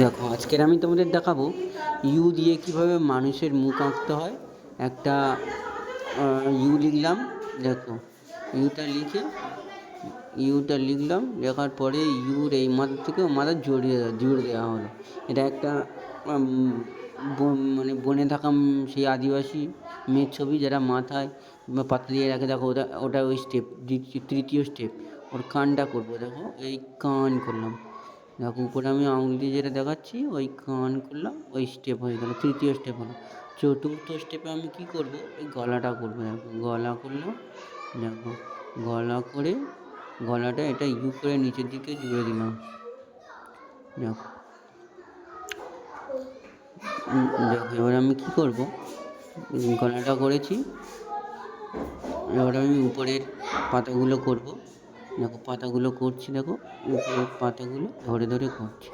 দেখো, আজকের আমি তোমাদের দেখাবো ইউ দিয়ে কীভাবে মানুষের মুখ আঁকতে হয়। একটা ইউ লিখলাম, দেখো, ইউটা লিখে, ইউটা লিখলাম, লেখার পরে ইউর এই মাথা থেকে মাথা জড়িয়ে, জুড়ে দেওয়া হলো। এটা একটা মানে বনে থাকা সেই আদিবাসী মেয়ের ছবি যারা মাথায় পাতা দিয়ে রাখে, দেখো, ওটা ওটা ওই স্টেপ তৃতীয় স্টেপ ওর কানটা করব, দেখো, এই কান করলাম। দেখো, উপরে আমি আঙুল দিয়ে যেটা দেখাচ্ছি ওই কান করলাম, ওই স্টেপ হয়ে গেল, তৃতীয় স্টেপ হলো। চতুর্থ স্টেপে আমি কী করব? এই গলাটা করব, দেখো, গলা করলাম, দেখো, গলা করে গলাটা এটা ইউ করে নিচের দিকে জুড়ে দিলাম, দেখো। দেখো, এবার আমি কী করব? গলাটা করেছি, এবার আমি উপরের পাতাগুলো করব দেখো পাতাগুলো করছি, দেখো। উপরের পাতাগুলো ধরে ধরে করছি।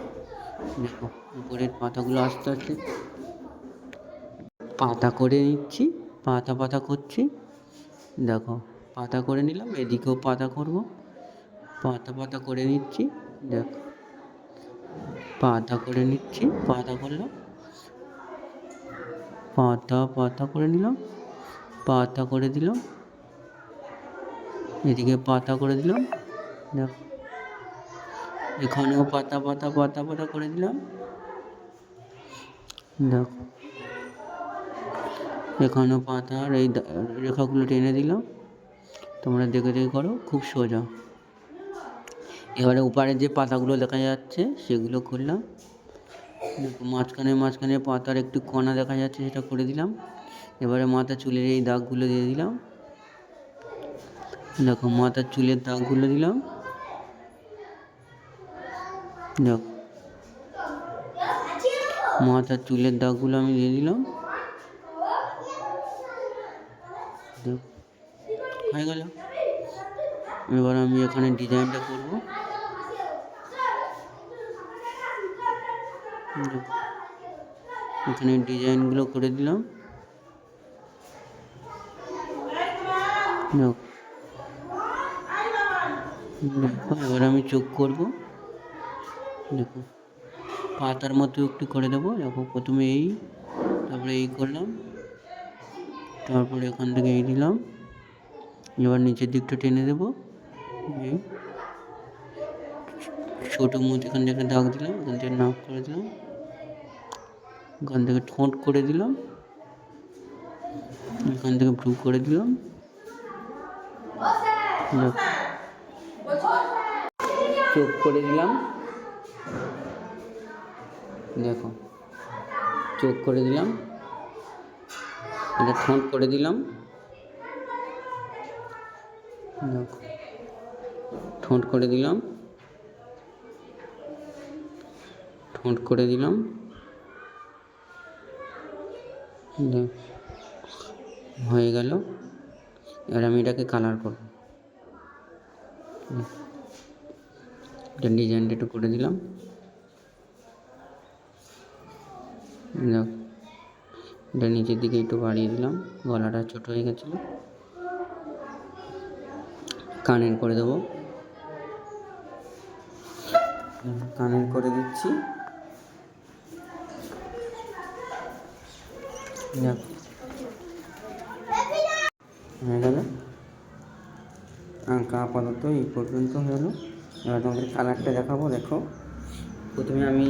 দেখো, উপরের পাতাগুলো আস্তে আস্তে পাতা করে নিচ্ছি, পাতা পাতা করছি। দেখো, পাতা করে নিলাম, এদিকেও পাতা করব। পাতা পাতা করে নিচ্ছি, দেখো। পাতা করে নিচ্ছি, পাতা করলাম। পাতা পাতা করে নিলাম, পাতা করে দিলাম। এদিকে পাতা করে দিলাম। দেখো, এখানেও পাতা পাতা পাতা পাতা করে দিলাম। দেখো, এখানেও পাতার এই রেখাগুলো টেনে দিলাম। তোমরা দেখে দেখে করো, খুব সোজা। এবারে উপরে যে পাতাগুলো দেখা যাচ্ছে, সেগুলো করলাম মাঝখানে মাঝখানে পাতার একটু কণা দেখা যাচ্ছে, সেটা করে দিলাম। এবারে মাথা চুলের এই দাগগুলো দিয়ে দিলাম। দেখো, মাথার চুলের দাগগুলো দিলাম। দেখো, মাথার চুলের দাগগুলো আমি দিয়ে দিলাম। হয়ে গেল। এবার আমি এখানে ডিজাইনটা করব। এখানে ডিজাইনগুলো করে দিলাম। দেখো দেখো এবার আমি চোখ করব। দেখো পাতার মতো একটু করে দেবো। দেখো প্রথমে এই তারপরে এই করলাম। তারপরে এখান থেকে এই দিলাম। এবার নিচের দিকটা টেনে দেবো। এই ছোটো মুখ এখান থেকে দাগ দিলাম এখান থেকে নাক করে দিলাম। এখান থেকে ঠোঁট করে দিলাম। এখান থেকে ভ্রু করে দিলাম। দেখো চোখ করে দিলাম দেখো, চোখ করে দিলাম। এটা ঠোঁট করে দিলাম। দেখো, ঠোঁট করে দিলাম। ঠোঁট করে দিলাম। হয়ে গেল। এবার আমি এটাকে কালার করব। এটা ডিজাইনটা একটু করে দিলাম। এটা নিচের দিকে একটু বাড়িয়ে দিলাম, গলাটা ছোট হয়ে গেছিল। কানের করে দেবো। কানের করে দিচ্ছি। হয়ে গেল। আঁকা আপাতত এই পর্যন্ত হলো। এবার তোমাদের কালারটা দেখাবো, দেখো। প্রথমে আমি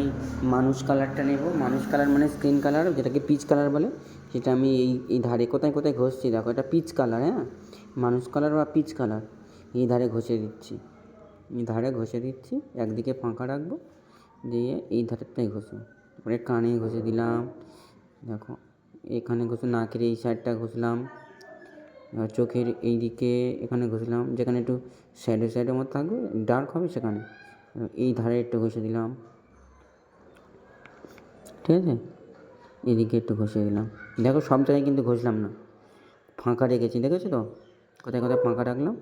মানুষ কালারটা নেব। মানুষ কালার মানে স্কিন কালার যেটাকে পিচ কালার বলে, সেটা আমি এই এই ধারে কোথায় কোথায় ঘষছি? দেখো, এটা পিচ কালার হ্যাঁ? মানুষ কালার বা পিচ কালার এই ধারে ঘষে দিচ্ছি। এই ধারে ঘষে দিচ্ছি, একদিকে ফাঁকা রাখব, দিয়ে এই ধারেরটাই ঘষো তারপরে কানে ঘষে দিলাম, দেখো, এখানে ঘষে, নাকের এই সাইডটা ঘষলাম। চোখের এই দিকে এখানে ঘষলাম, যেখানে একটু স্যাডো স্যাডের মতো থাকবে ডার্ক হবে সেখানে। এই ধারে একটু ঘষে দিলাম। ঠিক আছে? এদিকে একটু ঘষে দিলাম। দেখো সব জায়গায় কিন্তু ঘষলাম না। ফাঁকা রেখেছি, দেখেছ তো? কোথায় কোথায় ফাঁকা রাখলাম।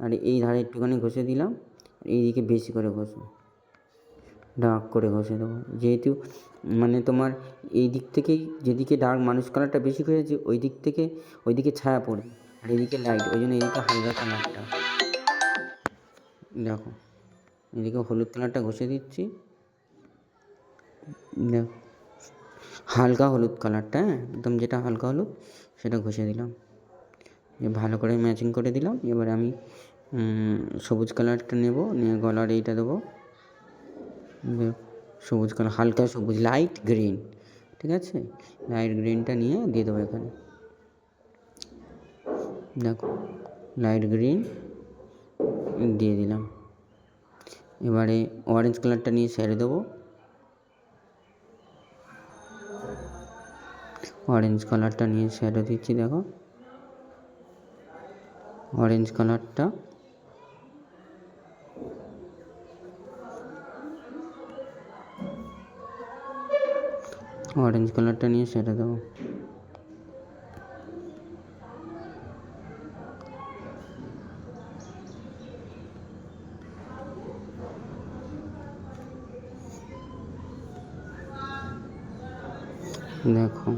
আর এই ধারে একটুখানি ঘষে দিলাম। এইদিকে বেশি করে ঘষো ডার্ক করে ঘষে দেবো। যেহেতু মানে তোমার এই দিক থেকেই যেদিকে ডার্ক মানুষ কালারটা বেশি হয়েছে ওই দিক থেকে, ওই দিকে ছায়া পড়বে। আর এদিকে লাইট ওই জন্য এদিকে হালকা কালারটা দেখো, এদিকে হলুদ কালারটা ঘষে দিচ্ছি। দেখ, হালকা হলুদ কালারটা হ্যাঁ একদম যেটা হালকা হলুদ, সেটা ঘষে দিলাম। ভালো করে ম্যাচিং করে দিলাম। এবারে আমি সবুজ কালারটা নেব, নিয়ে গলার এইটা দেবো। সবুজ কালার হালকা সবুজ লাইট গ্রিন ঠিক আছে? লাইট গ্রিনটা নিয়ে দিয়ে দেবো এখানে। দেখো লাইট গ্রিন দিয়ে দিলাম। এবারে অরেঞ্জ কালারটা নিয়ে সেরে দেবো। অরেঞ্জ কালারটা নিয়ে শ্যাডো দিচ্ছি, দেখো। অরেঞ্জ কালারটা অরেঞ্জ কালারটা নিয়ে সেটা দেবো। দেখো।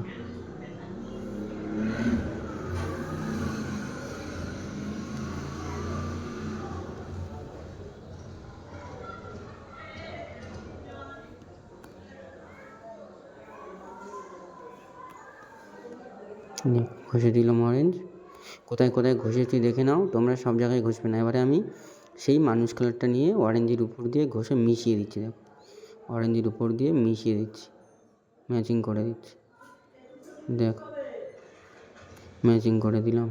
ঘষে দিলাম অরেঞ্জ কোথায় কোথায় ঘষেছি দেখে নাও, তোমরা সব জায়গায় ঘষবে না। এবারে আমি সেই মানুষ কালারটা নিয়ে অরেঞ্জের উপর দিয়ে ঘষে মিশিয়ে দিচ্ছি, দেখো। অরেঞ্জের উপর দিয়ে মিশিয়ে দিচ্ছি ম্যাচিং করে দিচ্ছি। দেখো ম্যাচিং করে দিলাম।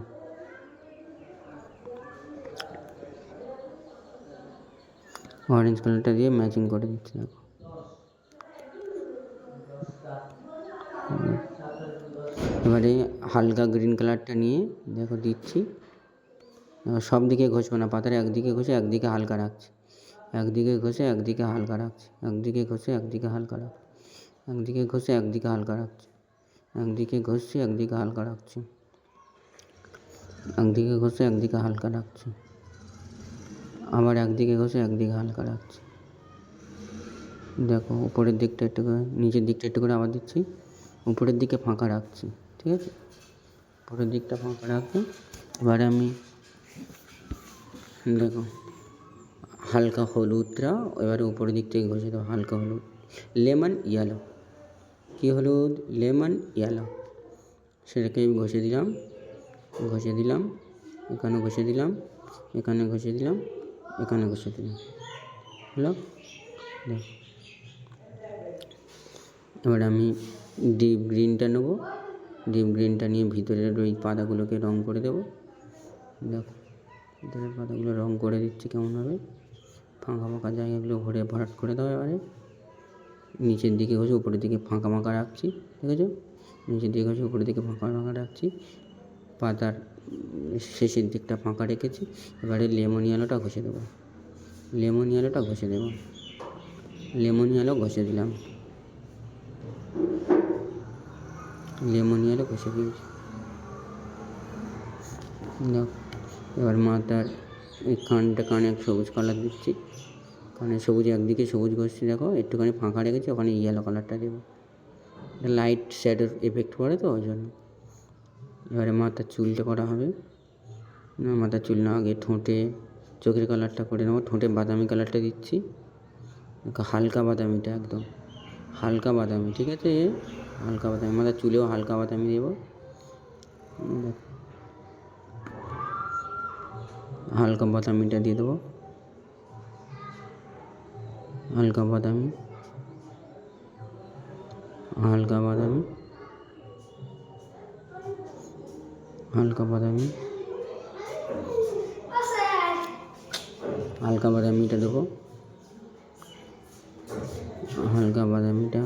অরেঞ্জ কালারটা দিয়ে ম্যাচিং করে দিচ্ছি, দেখো। এবারে হালকা গ্রিন কালারটা নিয়ে, দেখো দিচ্ছি। সব দিকে ঘষবো না, পাতার একদিকে ঘষে একদিকে হালকা রাখছি। একদিকে ঘষে একদিকে হালকা রাখছি, একদিকে ঘষে একদিকে হালকা রাখছি, একদিকে ঘষে একদিকে হালকা রাখছি। একদিকে ঘষছি, একদিকে হালকা রাখছি। একদিকে ঘষে, একদিকে হালকা রাখছি। আবার একদিকে ঘষে, একদিকে হালকা রাখছি। দেখো, উপরের দিকটা একটু করে, নিচের দিকটা একটু করে আবার দিচ্ছি। উপরের দিকে ফাঁকা রাখছি, ঠিক আছে? উপরের দিকটা ফাঁকা রাখব। এবারে আমি, দেখো, হালকা হলুদটা, এবারে উপরের দিক থেকে ঘষে দেবো, হালকা হলুদ। লেমন ইয়েলো কী হলুদ লেমন ইয়েলো। সেটাকে ঘষে দিলাম ঘষে দিলাম, এখানে ঘষে দিলাম, এখানে ঘষে দিলাম, এখানে ঘষে দিলাম। হলো? এবার আমি ডিপ গ্রিনটা নেব। ডিপ গ্রিনটা নিয়ে ভিতরের ওই পাতাগুলোকে রং করে দেবো। দেখো, ভিতরের পাতাগুলো রং করে দিচ্ছি কেমনভাবে। ফাঁকা ফাঁকা জায়গাগুলো ভরে ভরাট করে দেওয়া এবারে। নিচের দিকে ঘষে উপরের দিকে ফাঁকা ফাঁকা রাখছি, ঠিক আছে? নিচের দিকে ঘষে উপরের দিকে ফাঁকা ফাঁকা রাখছি। পাতার শেষের দিকটা ফাঁকা রেখেছি। এবারে লেমন ইয়েলোটা ঘষে দেবো। লেমন ইয়েলোটা ঘষে দেবো। লেমন ইয়েলো ঘষে দিলাম। লেমন ইয়েলো ঘষে দিয়েছি। এবার মাথার এই কানটা কানে এক সবুজ কালার দিচ্ছি। কানে সবুজ, একদিকে সবুজ ঘষছি দেখো, একটুখানি ফাঁকা রেখেছি, ওখানে ইয়েলো কালারটা দেবো। লাইট শ্যাডোর এফেক্ট পড়ে তো, ওই জন্য। এবারে মাথার চুলটা করা হবে। না, মাথার চুল না, আগে ঠোঁটে, চোখের কালারটা করে নেব। ঠোঁটে বাদামি কালারটা দিচ্ছি। হালকা বাদামিটা একদম। হালকা বাদামি, ঠিক আছে? হালকা বাদামি, মাথার চুলেও হালকা বাদামি দেবো। হালকা বাদামিটা দিয়ে দেবো। হালকা বাদামি হালকা বাদামি হালকা বাদামি, হালকা বাদামিটা দেবো, হালকা বাদামিটা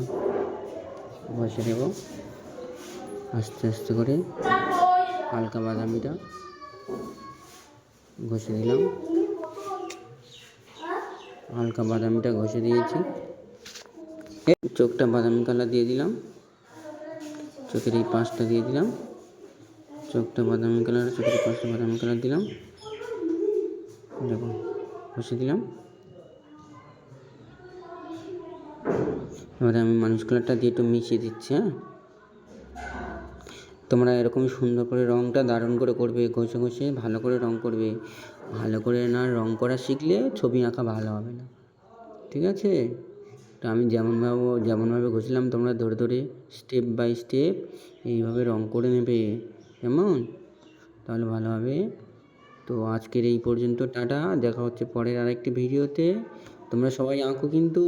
বসে দেবো, আস্তে আস্তে করে হালকা বাদামিটা ঘষে দিলাম। হালকা বাদামিটা ঘষে দিয়েছি। চোখটা বাদামি কালার দিয়ে দিলাম। চোখের এই পাঁচটা দিয়ে দিলাম। চোখটা বাদামি কালার, চোখের পাঁচটা বাদামি কালার দিলাম। দেখো ঘষে দিলাম। এবারে আমি মানুষ কালারটা দিয়ে একটু মিশিয়ে দিচ্ছি হ্যাঁ? তোমরা এরকমই সুন্দর করে রঙটা দারুণ করে করবে, ঘষে ঘষে ভালো করে রং করবে। ভালো করে না রং করা শিখলে ছবি আঁকা ভালো হবে না। ঠিক আছে? তো আমি যেমনভাবে যেমনভাবে ঘষলাম তোমরা ধরে ধরে স্টেপ বাই স্টেপ এইভাবে রং করে নেবে। কেমন? তাহলে ভালো হবে। তো আজকের এই পর্যন্ত, টাটা। দেখা হচ্ছে পরের আরেকটি ভিডিওতে তোমরা সবাই আঁকো কিন্তু।